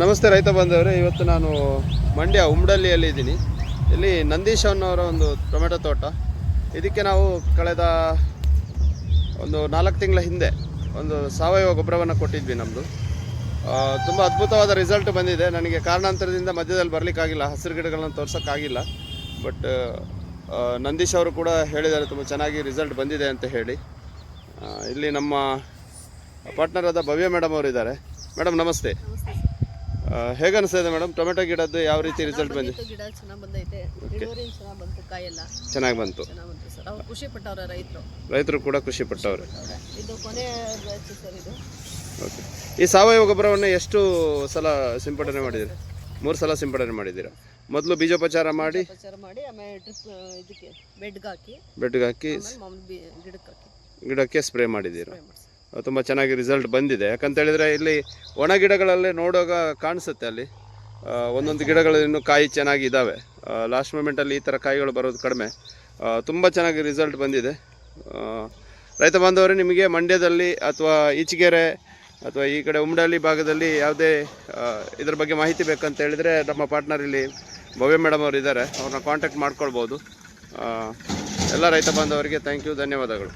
ನಮಸ್ತೆ ರೈತ ಬಂದವರೇ ಇವತ್ತು ನಾನು ಮಂಡ್ಯ ಉಮ್ಡಳ್ಳಿಯಲ್ಲಿ ಇದ್ದೀನಿ. ಇಲ್ಲಿ ನಂದೀಶ್ ಅನ್ನೋರ ಒಂದು ಟೊಮೆಟೊ ತೋಟ. ಇದಕ್ಕೆ ನಾವು ಕಳೆದ ಒಂದು ನಾಲ್ಕು ತಿಂಗಳ ಹಿಂದೆ ಒಂದು ಸಾವಯವ ಗೊಬ್ಬರವನ್ನು ಕೊಟ್ಟಿದ್ವಿ ನಮ್ಮದು ತುಂಬ ಅದ್ಭುತವಾದ ರಿಸಲ್ಟ್ ಬಂದಿದೆ. ನನಗೆ ಕಾರಣಾಂತರದಿಂದ ಮಧ್ಯದಲ್ಲಿ ಬರಲಿಕ್ಕಾಗಿಲ್ಲ. ಹಸಿರು ಗಿಡಗಳನ್ನು ತೋರ್ಸೋಕ್ಕಾಗಿಲ್ಲ. ಬಟ್ ನಂದೀಶ್ ಅವರು ಕೂಡ ಹೇಳಿದ್ದಾರೆ, ತುಂಬ ಚೆನ್ನಾಗಿ ರಿಸಲ್ಟ್ ಬಂದಿದೆ ಅಂತ ಹೇಳಿ. ಇಲ್ಲಿ ನಮ್ಮ ಪಾರ್ಟ್ನರ್ ಆದ ಭವ್ಯ ಮೇಡಮ್ ಅವರು ಇದ್ದಾರೆ ಮೇಡಮ್ ನಮಸ್ತೆ ಆ, ಹೇಗೆ ಅನಿಸ್ತಾ ಮೇಡಮ್? ಟೊಮೆಟೊ ಗಿಡದ್ದು ಯಾವ ರೀತಿ ರಿಸಲ್ಟ್ ಬಂದಿದೆ ಗಿಡ ಚೆನ್ನಾಗಿ ಬಂದೈತೆ. ಇಳುವರಿ ಚೆನ್ನಾಗಿ ಬಂತು ಕಾಯೆಲ್ಲ. ಚೆನ್ನಾಗಿ ಬಂತು. ಚೆನ್ನಾಗಿ ಬಂತು ಸರ್. ಅವ್ರು ಖುಷಿ ಪಟ್ಟವ್ರೆ ರೈತರು. ರೈತರು ಕೂಡ ಖುಷಿ ಪಟ್ಟವ್ರೆ. ಇದು ಕೊನೆ ಬ್ಯಾಚ್ ಸರ್ ಇದು. ಓಕೆ ಈ ಸಾವಯವ ಗೊಬ್ಬರವನ್ನು ಎಷ್ಟು ಸಲ ಸಿಂಪಡಣೆ ಮಾಡಿದ್ದೀರಾ? ಮೂರು ಸಲ ಸಿಂಪಡಣೆ ಮಾಡಿದ್ದೀರಾ? ಮೊದಲು ಬೀಜೋಪಚಾರ ಮಾಡಿ ಉಪಚಾರ ಮಾಡಿ ಆಮೇಲೆ ಡ್ರಿಪ್ ಇದಕ್ಕೆ ಬೆಡ್ಗೆ ಹಾಕಿ ಬೆಡ್ಗೆ ಹಾಕಿ ಆಮೇಲೆ ಮಾಮೂಲಿ ಬಿ ಗಿಡಕ್ಕೆ ಹಾಕಿ ಗಿಡಕ್ಕೆ ಸ್ಪ್ರೇ ಮಾಡಿದ್ದೀರಾ. ತುಂಬ ಚೆನ್ನಾಗಿ ರಿಸಲ್ಟ್ ಬಂದಿದೆ. ಯಾಕಂತ ಹೇಳಿದ್ರೆ ಇಲ್ಲಿ ಒಣ ಗಿಡಗಳಲ್ಲೇ ನೋಡುವಾಗ ಕಾಣಿಸುತ್ತೆ ಅಲ್ಲಿ. ಒಂದೊಂದು ಗಿಡಗಳು ಇನ್ನೂ ಕಾಯಿ ಚೆನ್ನಾಗಿ ಇದ್ದಾವೆ ಲಾಸ್ಟ್ ಮೂಮೆಂಟಲ್ಲಿ ಈ ಥರ ಕಾಯಿಗಳು ಬರೋದು ಕಡಿಮೆ. ತುಂಬ ಚೆನ್ನಾಗಿ ರಿಸಲ್ಟ್ ಬಂದಿದೆ. ರೈತ ಬಾಂಧವರು, ನಿಮಗೆ ಮಂಡ್ಯದಲ್ಲಿ ಅಥವಾ ಈಚಗೆರೆ ಅಥವಾ ಈ ಕಡೆ ಉಮ್ಡಳ್ಳಿ ಭಾಗದಲ್ಲಿ ಯಾವುದೇ ಇದ್ರ ಬಗ್ಗೆ ಮಾಹಿತಿ ಬೇಕಂತ ಹೇಳಿದರೆ ನಮ್ಮ ಪಾರ್ಟ್ನರ್ ಇಲ್ಲಿ ಭವ್ಯ ಮೇಡಮ್ ಅವರು ಇದ್ದಾರೆ. ಅವ್ರನ್ನ ಕಾಂಟ್ಯಾಕ್ಟ್ ಮಾಡ್ಕೊಳ್ಬೋದು. ಎಲ್ಲ ರೈತ ಬಾಂಧವರಿಗೆ ಥ್ಯಾಂಕ್ ಯು ಧನ್ಯವಾದಗಳು.